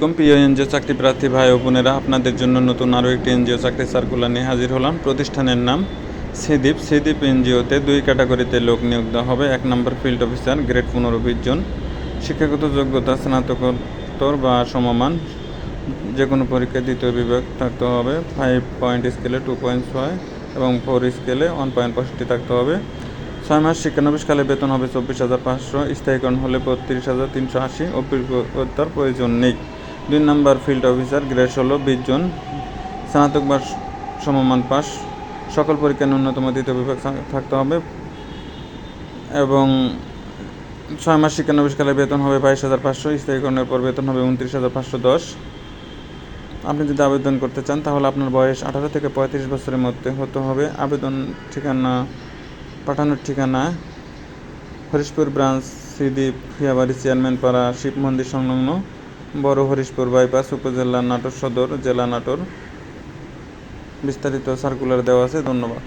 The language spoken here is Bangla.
প্রিয় এনজিও চাকরি প্রার্থী ভাই ও বোনেরা। আপনাদের জন্য নতুন আরও একটি এনজিও চাকরি সার্কুলার নিয়ে হাজির হলাম। প্রতিষ্ঠানের নাম সিদ্বীপ সিদ্বীপ এনজিওতে দুই ক্যাটাগরিতে লোক নিয়োগ দেওয়া হবে। এক নম্বর ফিল্ড অফিসার গ্রেড পনেরো, বিশ জন। শিক্ষাগত যোগ্যতা, স্নাতকোত্তর বা সমমান যে কোনো পরীক্ষায় দ্বিতীয় বিভাগ থাকতে হবে। ফাইভ পয়েন্ট স্কেলে টু পয়েন্ট ছয় এবং ফোর স্কেলে ওয়ান পয়েন্ট পঁয়ষট্টি থাকতে হবে। ছয় মাস শিক্ষানবিশকালে বেতন হবে চব্বিশ হাজার পাঁচশো। স্থায়ীকরণ হলে বত্রিশ হাজার তিনশো আশি। অভিজ্ঞতার প্রয়োজন নেই। দুই নম্বর ফিল্ড অফিসার গ্রেড ষোলো, বিশ জন, স্নাতক বা সমমান পাস। সকল পরীক্ষায় ন্যূনতম দ্বিতীয় বিভাগ থাকতে হবে এবং ছয় মাস শিক্ষানবিশকালে বেতন হবে বাইশ হাজার পাঁচশো, স্থায়ীকরণের পর বেতন হবে উনত্রিশ হাজার পাঁচশো দশ। আপনি যদি আবেদন করতে চান, তাহলে আপনার বয়স আঠারো থেকে পঁয়ত্রিশ বছরের মধ্যে হতে হবে। আবেদন ঠিকানা, পাঠানোর ঠিকানা, হরিশপুর ব্রাঞ্চ শ্রীদ্বীপ ফিয়াবাড়ি চেয়ারম্যান পাড়া শিব মন্দির সংলগ্ন। বড় হরিশপুর বাইপাস উপজেলা নাটোর সদর জেলা নাটোর। বিস্তারিত সার্কুলার দেওয়া আছে ধন্যবাদ।